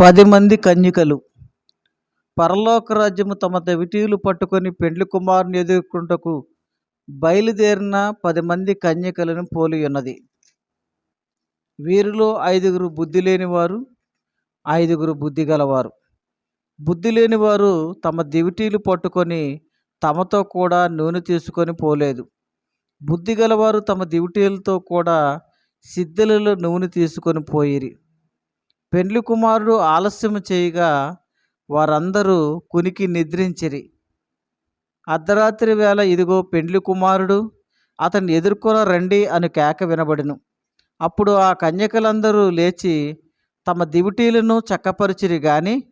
పది మంది కన్యకలు. పరలోక రాజ్యము తమ దవిటీలు పట్టుకొని పెండ్లి కుమారుని ఎదుర్కొంటకు బయలుదేరిన పది మంది కన్యకలను పోలి ఉన్నది. వీరిలో ఐదుగురు బుద్ధి లేనివారు ఐదుగురు బుద్ధి గలవారు. బుద్ధి లేనివారు తమ దివిటీలు పట్టుకొని తమతో కూడా నూనె తీసుకొని పోలేదు. బుద్ధి గలవారు తమ దివిటీలతో కూడా సిద్ధలలో నూనె తీసుకొని పోయిరి. పెండ్లి కుమారుడు ఆలస్యం చేయగా వారందరూ కునికి నిద్రించిరి. అర్ధరాత్రి వేళ ఇదిగో పెండ్లి కుమారుడు అతన్ని ఎదుర్కొన రండి అని కేక వినబడిను. అప్పుడు ఆ కన్యకలందరూ లేచి తమ దివిటీలను చక్కపరిచిరి గాని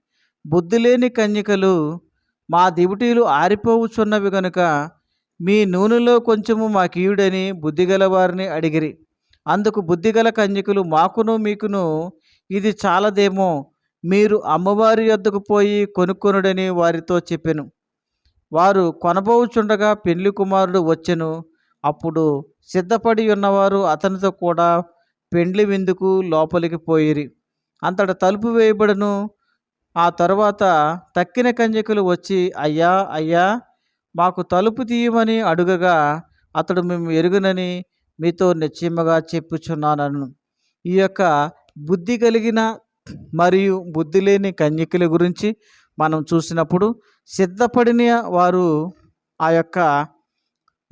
బుద్ధి లేని కన్యకలు మా దివిటీలు ఆరిపోవుచున్నవి గనుక మీ నూనెలో కొంచెము మాకీయుడని బుద్ధిగల వారిని అడిగిరి. అందుకు బుద్ధిగల కన్యకులు మాకును మీకును ఇది చాలదేమో. మీరు అమ్మవారి యొద్దకు పోయి కొనుక్కొనుడని వారితో చెప్పెను. వారు కొనబోచుండగా పెళ్ళి కుమారుడు వచ్చెను. అప్పుడు సిద్ధపడి ఉన్నవారు అతనితో కూడా పెండ్లి విందుకు లోపలికి పోయిరి. అంతట తలుపు వేయబడను. ఆ తరువాత తక్కిన కన్యకులు వచ్చి అయ్యా అయ్యా మాకు తలుపు తీయమని అడుగగా అతడు మేము ఎరుగునని మీతో నిశ్చయముగా చెప్పుచున్నానను. ఈ యొక్క బుద్ధి కలిగిన మరియు బుద్ధి లేని కన్యకుల గురించి మనం చూసినప్పుడు సిద్ధపడిన వారు ఆ యొక్క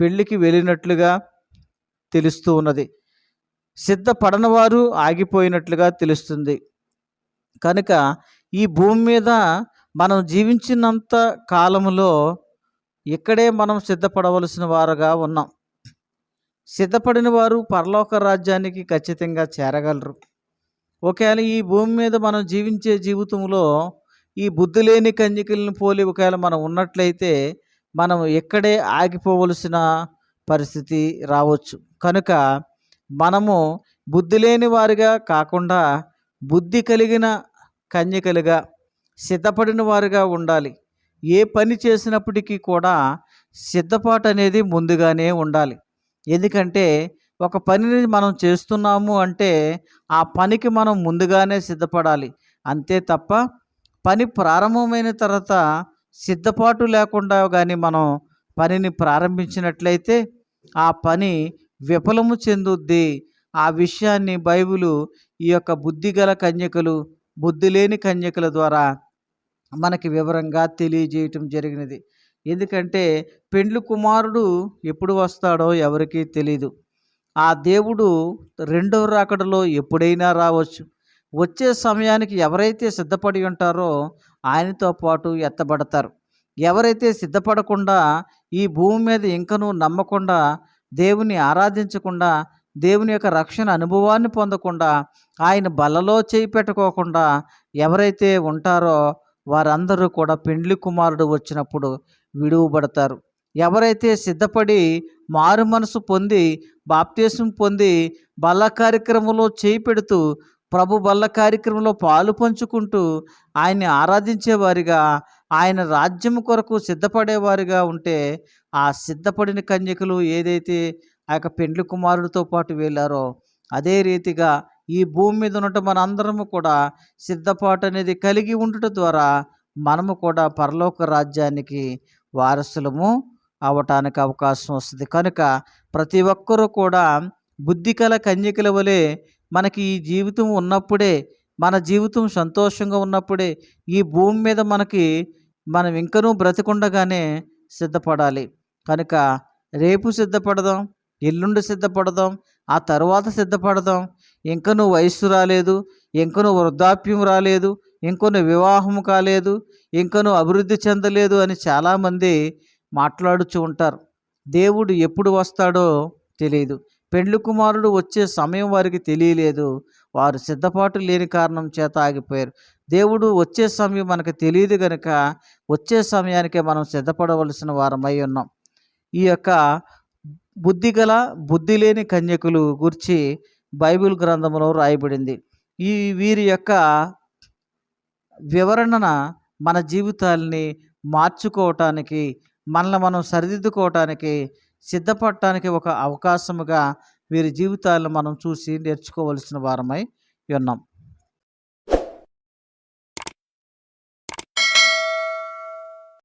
పెళ్ళికి వెళ్ళినట్లుగా తెలుస్తూ ఉన్నది. సిద్ధపడని వారు ఆగిపోయినట్లుగా తెలుస్తుంది. కనుక ఈ భూమి మీద మనం జీవించినంత కాలంలో ఇక్కడే మనం సిద్ధపడవలసిన వారుగా ఉన్నాం. సిద్ధపడిన వారు పరలోక రాజ్యానికి ఖచ్చితంగా చేరగలరు. ఒకవేళ ఈ భూమి మీద మనం జీవించే జీవితంలో ఈ బుద్ధి లేని కన్యకలను పోలి ఒకవేళ మనం ఉన్నట్లయితే మనం ఎక్కడే ఆగిపోవలసిన పరిస్థితి రావచ్చు. కనుక మనము బుద్ధి లేని వారిగా కాకుండా బుద్ధి కలిగిన కన్యకలుగా సిద్ధపడిన వారుగా ఉండాలి. ఏ పని చేసినప్పటికీ కూడా సిద్ధపాటు అనేది ముందుగానే ఉండాలి. ఎందుకంటే ఒక పనిని మనం చేస్తున్నాము అంటే ఆ పనికి మనం ముందుగానే సిద్ధపడాలి. అంతే తప్ప పని ప్రారంభమైన తర్వాత సిద్ధపాటు లేకుండా కానీ మనం పనిని ప్రారంభించినట్లయితే ఆ పని విఫలము చెందుద్ది. ఆ విషయాన్ని బైబిలు ఈ యొక్క బుద్ధిగల కన్యకలు బుద్ధి లేని కన్యకల ద్వారా మనకి వివరంగా తెలియజేయటం జరిగినది. ఎందుకంటే పెండ్లి కుమారుడు ఎప్పుడు వస్తాడో ఎవరికీ తెలియదు ఆ దేవుడు రెండవ రాకడలో ఎప్పుడైనా రావచ్చు. వచ్చే సమయానికి ఎవరైతే సిద్ధపడి ఉంటారో ఆయనతో పాటు ఎత్తబడతారు. ఎవరైతే సిద్ధపడకుండా ఈ భూమి మీద ఇంకనూ నమ్మకుండా దేవుని ఆరాధించకుండా దేవుని యొక్క రక్షణ అనుభవాన్ని పొందకుండా ఆయన బలలో చేయి పెట్టుకోకుండా ఎవరైతే ఉంటారో వారందరూ కూడా పెండ్లి కుమారుడు వచ్చినప్పుడు విడువబడతారు. ఎవరైతే సిద్ధపడి మారు మనసు పొంది బాప్తీసం పొంది బల్ల కార్యక్రమంలో చేయి పెడుతూ ప్రభు బల్ల కార్యక్రమంలో పాలు పంచుకుంటూ ఆయన్ని ఆరాధించేవారిగా ఆయన రాజ్యం కొరకు సిద్ధపడేవారిగా ఉంటే ఆ సిద్ధపడిన కన్యకలు ఏదైతే ఆ యొక్క పెండ్లి కుమారుడితో పాటు వెళ్ళారో అదే రీతిగా ఈ భూమి మీద ఉన్నట్టు మనందరము కూడా సిద్ధపాటు అనేది కలిగి ఉండట ద్వారా మనము కూడా పరలోక రాజ్యానికి వారసులము అవటానికి అవకాశం వస్తుంది. కనుక ప్రతి ఒక్కరూ కూడా బుద్ధి కల కన్యకల వలె మనకి ఈ జీవితం ఉన్నప్పుడే మన జీవితం సంతోషంగా ఉన్నప్పుడే ఈ భూమి మీద మనకి మనం ఇంకనూ బ్రతికుండగానే సిద్ధపడాలి. కనుక రేపు సిద్ధపడదాం ఎల్లుండి సిద్ధపడదాం ఆ తర్వాత సిద్ధపడదాం ఇంకనూ వయస్సు రాలేదు ఇంకనూ వృద్ధాప్యం రాలేదు ఇంకొన్ని వివాహం కాలేదు ఇంకనూ అభివృద్ధి చెందలేదు అని చాలామంది మాట్లాడుచూ ఉంటారు. దేవుడు ఎప్పుడు వస్తాడో తెలియదు పెండ్లి కుమారుడు వచ్చే సమయం వారికి తెలియలేదు. వారు సిద్ధపాటు లేని కారణం చేత ఆగిపోయారు. దేవుడు వచ్చే సమయం మనకు తెలియదు కనుక వచ్చే సమయానికే మనం సిద్ధపడవలసిన వారమై ఉన్నాం. ఈ యొక్క బుద్ధి గల బుద్ధి లేని కన్యకులు గురించి బైబిల్ గ్రంథంలో రాయబడింది. ఈ వీరి యొక్క వివరణ మన జీవితాల్ని మార్చుకోవటానికి మనల్ని మనం సరిదిద్దుకోవటానికి సిద్ధపడటానికి ఒక అవకాశముగా వీరి జీవితాలను మనం చూసి నేర్చుకోవలసిన వారమై ఉన్నాం.